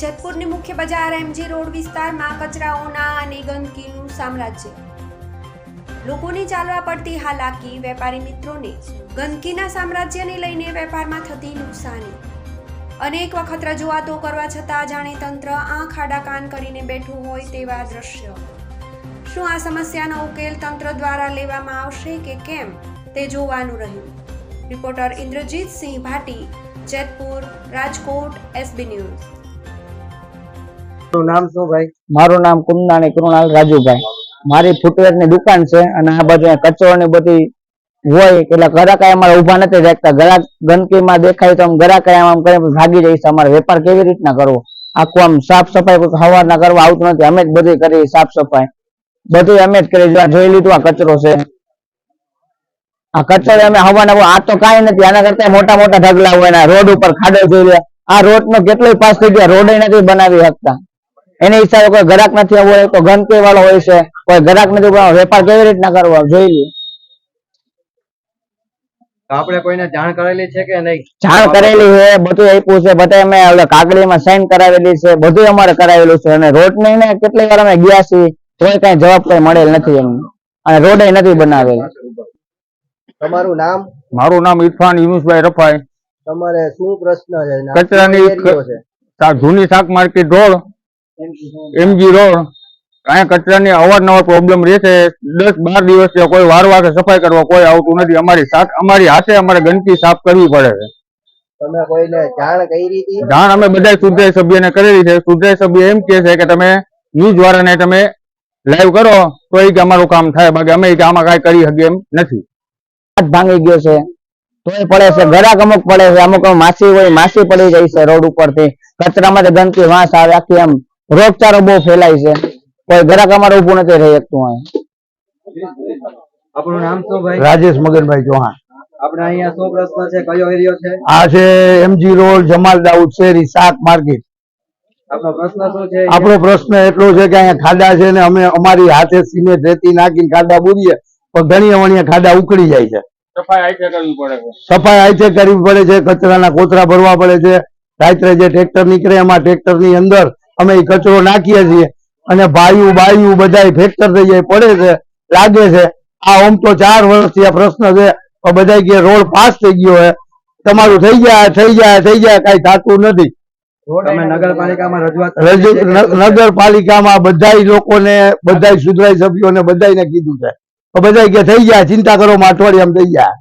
જેતપુરની મુખ્ય બજાર MG road વિસ્તારમાં કચરાઓના અને ગંદકીનું સામ્રાજ્ય. લોકોની ચાલવા પડતી હાલાકી વેપારી મિત્રોને ગંદકીના સામ્રાજ્યને લઈને વેપારમાં થતી નુકસાની. અનેક વખત રજૂઆતો કરવા છતાં જાણે તંત્ર આંખ આડા કાન કરીને બેઠું હોય તેવા દ્રશ્ય. શું આ સમસ્યાનો ઉકેલ તંત્ર દ્વારા લેવામાં આવશે કે કેમ, તે જોવાનું રહ્યું. Reporter Indrajitsinh Bhati, Jetpur, Rajkot, SB news. નામ શું ભાઈ? મારું નામ કુંદાણી કૃણાલ રાજુભાઈ. મારી ફૂટવેરની દુકાન છે અને આ બાજુ કચરો ને બધી હોય એટલે ગ્રાહક અમારે ઊભા નથી રાખતા. ગ્રાહક ગંદકીમાં દેખાય તો આમ આમ કરીને ભાગી છે. અમારે વેપાર કેવી રીતના કરવો? આખું આમ સાફ સફાઈ કોઈ હવારના કરવા આવતું નથી. અમે જ બધી કરી સાફ સફાઈ. બધું અમે જ કરી જોઈ લીધું આ કચરો છે. આ કચરો અમે હવાના આ તો કઈ નથી. આના કરતા મોટા મોટા ઢગલા હોય રોડ ઉપર ખાડો જોઈ લે. આ રોડ નો કેટલો પાસ થઈ ગયા. રોડ નથી બનાવી શકતા. એની હિસાબે કોઈ ગ્રાહક નથી આવવો હોય તો ગંદકી વાળો હોય છે કોઈ ગ્રાહક નથી વેપાર કેવી રીતના કરવો જોઈ લે આપણે કોઈને જાણ કરેલી છે કે નહીં? જાણ કરેલી છે બધું આપ્યું છે બધા અમે ઓલા કાગળીમાં સાઈન કરાવેલી છે બધું અમારે કરાવેલું છે. અને રોડની ને કેટલી વાર અમે ગયા છીએ તોય કઈ જવાબ કઈ મળેલ નથી એમને અને રોડ નથી બનાવેલ. તમારું નામ? મારું નામ ઇરફાન યુનુસભાઈ રફાઈ. તમારે શું પ્રશ્ન છે? કચરાની શું છે? જૂની શાક માર્કેટ રોડ. MG road. અહીંયા કચરાની અવારનવાર પ્રોબ્લેમ રહે છે. દસ બાર દિવસથી કોઈ વારવાર સફાઈ કરવા કોઈ આવતું નથી. અમારી સાથ અમારી હાથે અમારે ગંદકી સાફ કરવી પડે છે. તમે કોઈને જાણ કરી હતી જાણ અમે બધા સુધરાઈ સભ્યને કરેલી છે. સુધરાઈ સભ્ય એમ કહે છે કે તમે ન્યૂઝ વાળાને તમે લાઈવ કરો તો એ કે અમારું કામ થાય. બાકી અમે કે આમાં કાંઈ કરી શકીએ એમ નથી. હાથ ભાંગી ગયો છે. તોય પડે છે. ગરાક અમુક પડે છે. અમુક અમુક માસી હોય માસી પડી જાય છે રોડ ઉપરથી. કચરામાં ગંદકી વાસ આવે આખી એમ. રોગચાળો બહુ ફેલાય છે. કોઈ ગ્રાહક અમારે ઉભું નથી રહી શકતું અહીં. આપણું નામ શું ભાઈ? રાજેશ મગનભાઈ ચૌહાણ. આપણે અહીંયા શું પ્રશ્ન છે? કયો એરિયો છે? આ છે એમજી રોડ જમાલ દાઉદ શેરી શાક માર્કેટ. આપણો પ્રશ્ન શું છે? આપણો પ્રશ્ન એટલો છે કે અહીંયા ખાડા છે ને અમે અમારી હાથે સિમેન્ટ રેતી નાખીને ખાડા બુરીએ પણ ઘણી વણીએ ખાડા ઉકળી જાય છે. સફાઈ હાથે કરવી પડે છે? સફાઈ હાથે કરવી પડે છે કચરાના કોતરા ભરવા પડે છે. રાત્રે જે ટ્રેક્ટર નીકળે એમાં ટ્રેક્ટરની અંદર અમે કચરો નાખીએ છીએ અને ભાઈઓ બાયું બધા ફેક્ટર થઈ જાય પડે છે લાગે છે. આ આમ તો ચાર વર્ષથી આ પ્રશ્ન છે બધા કે રોડ પાસ થઈ ગયો છે તમારું થઈ જાય થઈ જાય થઈ જાય કઈ થતું નથી. નગરપાલિકામાં બધા લોકોને બધા સુધરાઈ સભ્યોને બધાયને કીધું છે. તો બધાય કે થઈ ગયા ચિંતા કરો માં અઠવાડિયામાં થઈ જાય.